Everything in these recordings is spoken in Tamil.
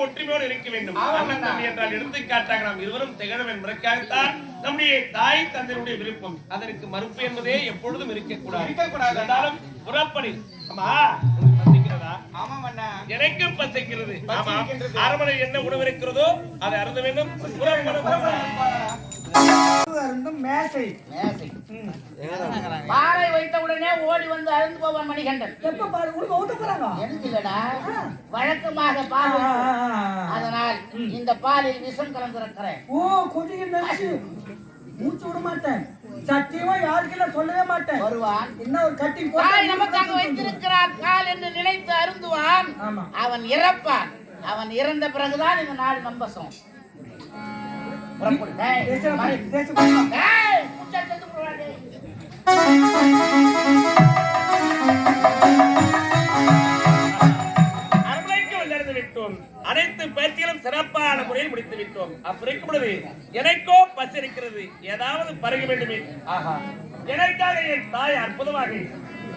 இருவரும் ஒற்றுமையோடு இருக்க வேண்டும். என்றால் எடுத்துக்காட்டாக நாம் இருவரும் திகழும் என்பதற்காகத்தான் நம்முடைய தாய் தந்தையுடைய விருப்பம் அதற்கு மறுப்பு என்பதே எப்பொழுதும் இருக்கக்கூடாது. இருக்கக்கூடாது. புறப்படி. ஆமா எனக்கு பசிக்கிறது. அரமனை என்ன உணவு இருக்கிறதோ அதை அருந்த வேண்டும். மேசை. மேசை. ஓடி வந்து அருந்து போவான் மணிகண்டன். எப்ப பாரு உனக்கு ஊத்த போறாங்க. எனக்கு இல்லடா வழக்கமாக பால். அதனால் இந்த பாலில் விஷம் கலந்திருக்கிறேன். ஓ கொஞ்சம் நினைச்சு. மூச்சு விட மாட்டேன். சத்தியமா யாருக்கெல்லாம் சொல்லவே மாட்டேன். வருவான். என்ன ஒரு கட்டி தாய் நமக்காக வைத்திருக்கிறார். கால் என்று நினைத்து அருந்துவான். அவன் இறப்பான். அவன் இறந்த பிறகுதான் இந்த நாடு நம்பசம். புறப்படு. அனைத்து பயிற்சிகளும் சிறப்பான முறையில் முடித்து விட்டோம். அப்படி பொழுது எனக்கோ பசி இருக்கிறது. ஏதாவது பருக வேண்டுமே. ஆஹா. எனக்காக என் தாய் அற்புதமாக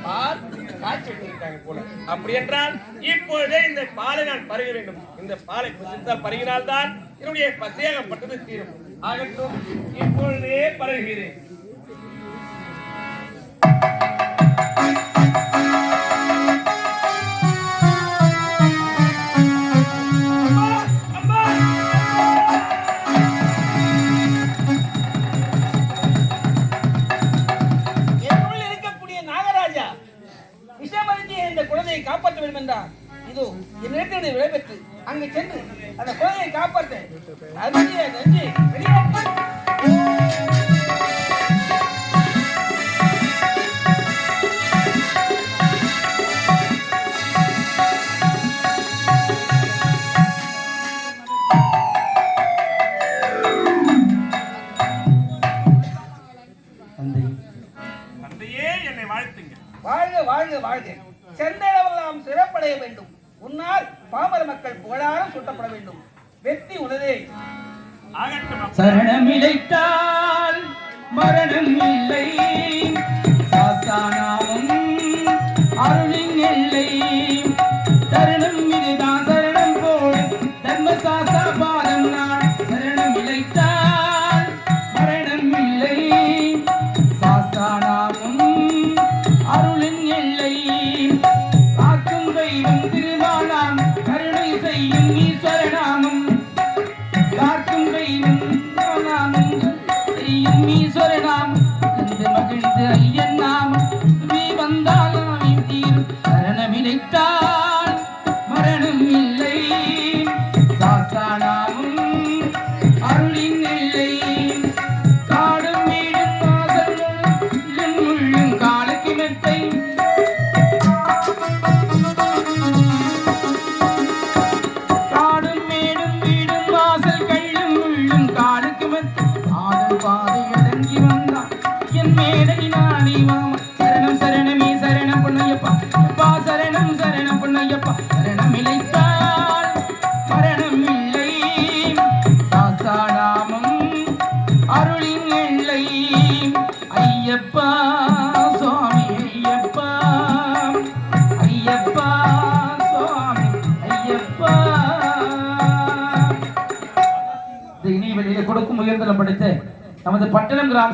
பால் காய்ச்சி வைத்திருக்காங்க போல. அப்படி என்றால் இப்பொழுதே இந்த பாலை நான் பருக வேண்டும். இந்த பாலை புசித்தால் பருகினால்தான் என்னுடைய பசியாகப்பட்டது தீரும். ஆகட்டும் இப்பொழுதே பருகிறேன் குழந்தையை காப்பாற்ற வேண்டும் என்றார் இதோ என்னிடத்தில் விடைபெற்று அங்கு சென்று அந்த குழந்தையை காப்பாற்ற அருந்திய நன்றி. வெளியாட்டு தந்தையே என்னை வாழ்த்துங்க வாழ்க வாழ்க வாழ்க. சென்றளவெல்லாம் சிறப்படைய வேண்டும். உன்னால் பாமர மக்கள் புகழாரம் சுட்டப்பட வேண்டும். வெற்றி உனதே. சரணமிழைத்தால் மரணம் இல்லை. கருணை செய்யும் ஈஸ்வரநாமம். மகிழ்ந்து ஐயப்பா சுவாமி ஐயப்பா. ஐயப்பா சுவாமி ஐயப்பா. இந்த வெளியில கொடுக்கும் உயர்தலம் படித்த நமது பட்டணம் கிராம